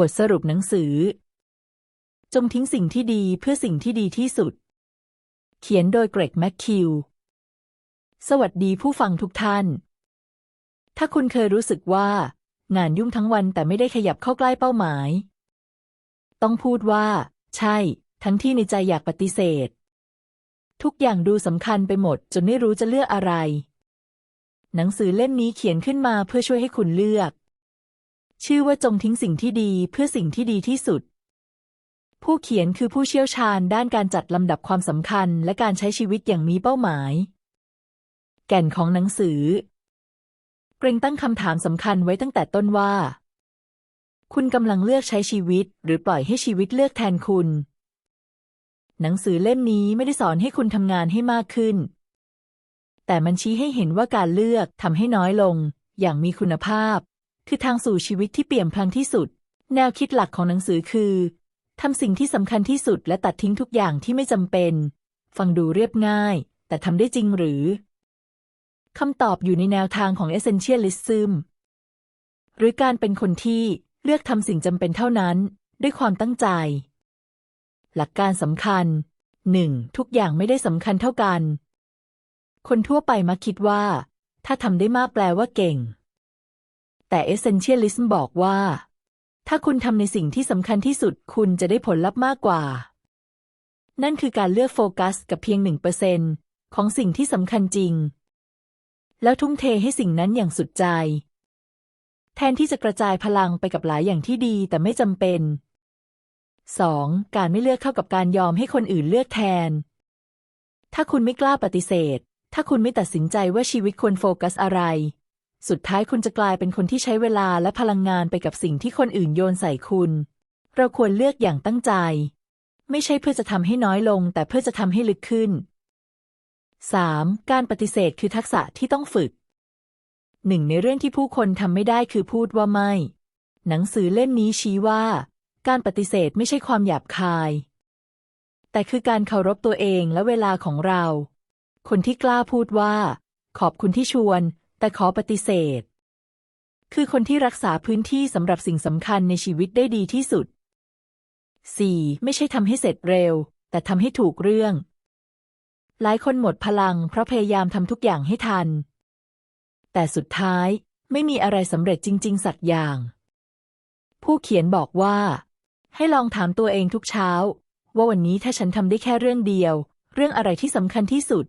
บทสรุปหนังสือ จงทิ้งสิ่งที่ดีเพื่อสิ่งที่ดีที่สุด เขียนโดยเกรกแมคคิว สวัสดีผู้ฟังทุกท่าน ถ้าคุณเคยรู้สึกว่า งานยุ่งทั้งวันแต่ไม่ได้ขยับเข้าใกล้เป้าหมาย ต้องพูดว่า ใช่ ทั้งที่ในใจอยากปฏิเสธ ทุกอย่างดูสำคัญไปหมด จนไม่รู้จะเลือกอะไร หนังสือเล่มนี้เขียนขึ้นมาเพื่อช่วยให้คุณเลือก ชื่อว่าจงทิ้งสิ่งที่ดีเพื่อสิ่งที่ดีที่สุด ผู้เขียนคือผู้เชี่ยวชาญด้านการจัดลำดับความสำคัญและการใช้ชีวิตอย่างมีเป้าหมาย แก่นของหนังสือ เกรงตั้งคำถามสำคัญไว้ตั้งแต่ต้นว่า คุณกำลังเลือกใช้ชีวิต หรือปล่อยให้ชีวิตเลือกแทนคุณ หนังสือเล่มนี้ไม่ได้สอนให้คุณทำงานให้มากขึ้น แต่มันชี้ให้เห็นว่าการเลือกทำให้น้อยลง อย่างมีคุณภาพ คือทางสู่ชีวิตที่เปี่ยมพลังที่สุด แนวคิดหลักของหนังสือคือทำสิ่งที่สำคัญที่สุดและตัดทิ้งทุกอย่างที่ไม่จำเป็น ฟังดูเรียบง่าย แต่ทำได้จริงหรือคำตอบอยู่ในแนวทางของ Essentialism หรือการเป็นคนที่เลือกทำสิ่งจำเป็นเท่านั้น ด้วยความตั้งใจ หลักการสำคัญ 1. ทุกอย่างไม่ได้สำคัญเท่ากัน คนทั่วไปมักคิดว่า ถ้าทำได้มากแปลว่าเก่ง แต่ Essentialism บอกว่า ถ้าคุณทำในสิ่งที่สำคัญที่สุดคุณจะได้ผลลัพธ์มากกว่า นั่นคือการเลือกโฟกัสกับเพียงหนึ่งเปอร์เซนของสิ่งที่สำคัญจริง แล้วทุ่มเทให้สิ่งนั้นอย่างสุดใจ แทนที่จะกระจายพลังไปกับหลายอย่างที่ดีแต่ไม่จำเป็น 2. การไม่เลือกเข้ากับการยอมให้คนอื่นเลือกแทน ถ้าคุณไม่กล้าปฏิเสธ ถ้าคุณไม่ตัดสินใจว่าชีวิตควรโฟกัสอะไร สุดท้ายคุณจะกลายเป็นคนที่ใช้เวลาและพลังงานไปกับสิ่งที่คนอื่นโยนใส่คุณ เราควรเลือกอย่างตั้งใจ ไม่ใช่เพื่อจะทำให้น้อยลง แต่เพื่อจะทำให้ลึกขึ้น 3. การปฏิเสธคือทักษะที่ต้องฝึก หนึ่งในเรื่องที่ผู้คนทำไม่ได้คือพูดว่าไม่ หนังสือเล่มนี้ชี้ว่า การปฏิเสธไม่ใช่ความหยาบคาย แต่คือการเคารพตัวเองและเวลาของเรา คนที่กล้าพูดว่า ขอบคุณที่ชวน แต่ขอปฏิเสธ คือคนที่รักษาพื้นที่สำหรับสิ่งสำคัญในชีวิตได้ดีที่สุด 4. ไม่ใช่ทำให้เสร็จเร็ว แต่ทำให้ถูกเรื่อง หลายคนหมดพลัง เพราะพยายามทำทุกอย่างให้ทัน แต่สุดท้ายไม่มีอะไรสำเร็จจริง ๆ สักอย่าง ผู้เขียนบอกว่า ให้ลองถามตัวเองทุกเช้า ว่าวันนี้ถ้าฉันทำได้แค่เรื่องเดียว เรื่องอะไรที่สำคัญที่สุด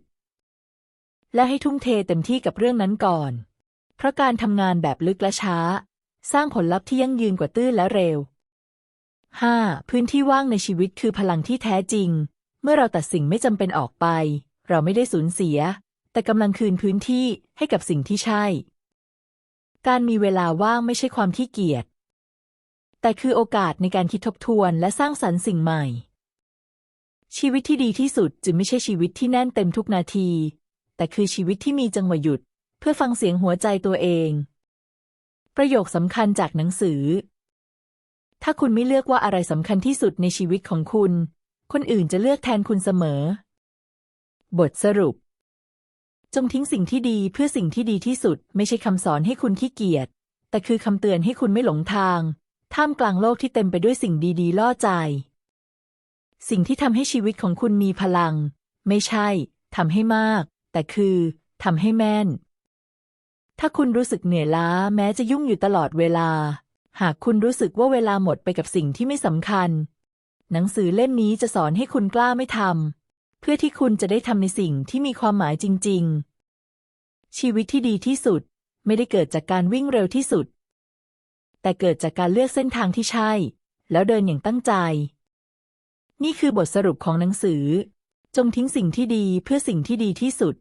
และให้ทุ่มเทเต็มที่กับเรื่องนั้นก่อน เพราะการทำงานแบบลึกและช้า สร้างผลลัพธ์ที่ยั่งยืนกว่าตื้นและเร็ว 5. พื้นที่ว่างในชีวิตคือพลังที่แท้จริง เมื่อเราตัดสิ่งไม่จำเป็นออกไป เราไม่ได้สูญเสีย แต่กำลังคืนพื้นที่ให้กับสิ่งที่ใช่ การมีเวลาว่างไม่ใช่ความขี้เกียจ แต่คือโอกาสในการคิดทบทวนและสร้างสรรค์สิ่งใหม่ ชีวิตที่ดีที่สุดจึงไม่ใช่ชีวิตที่แน่นเต็มทุกนาที แต่คือชีวิตที่มีจังหวะหยุด เพื่อฟังเสียงหัวใจตัวเอง ประโยคสำคัญจากหนังสือ ถ้าคุณไม่เลือกว่าอะไรสำคัญที่สุดในชีวิตของคุณ คนอื่นจะเลือกแทนคุณเสมอ บทสรุป จงทิ้งสิ่งที่ดีเพื่อสิ่งที่ดีที่สุด ไม่ใช่คำสอนให้คุณขี้เกียจ แต่คือคำเตือนให้คุณไม่หลงทาง ท่ามกลางโลกที่เต็มไปด้วยสิ่งดีๆ ล่อใจ สิ่งที่ทำให้ชีวิตของคุณมีพลัง ไม่ใช่ทำให้มาก แต่คือทำให้แม่น ถ้าคุณรู้สึกเหนื่อยล้าแม้จะยุ่งอยู่ตลอดเวลา หากคุณรู้สึกว่าเวลาหมดไปกับสิ่งที่ไม่สำคัญ หนังสือเล่มนี้จะสอนให้คุณกล้าไม่ทำเพื่อที่คุณจะได้ทำในสิ่งที่มีความหมายจริง ๆ ชีวิตที่ดีที่สุดไม่ได้เกิดจากการวิ่งเร็วที่สุด แต่เกิดจากการเลือกเส้นทางที่ใช่ แล้วเดินอย่างตั้งใจ นี่คือบทสรุปของหนังสือ จงทิ้งสิ่งที่ดีเพื่อสิ่งที่ดีที่สุด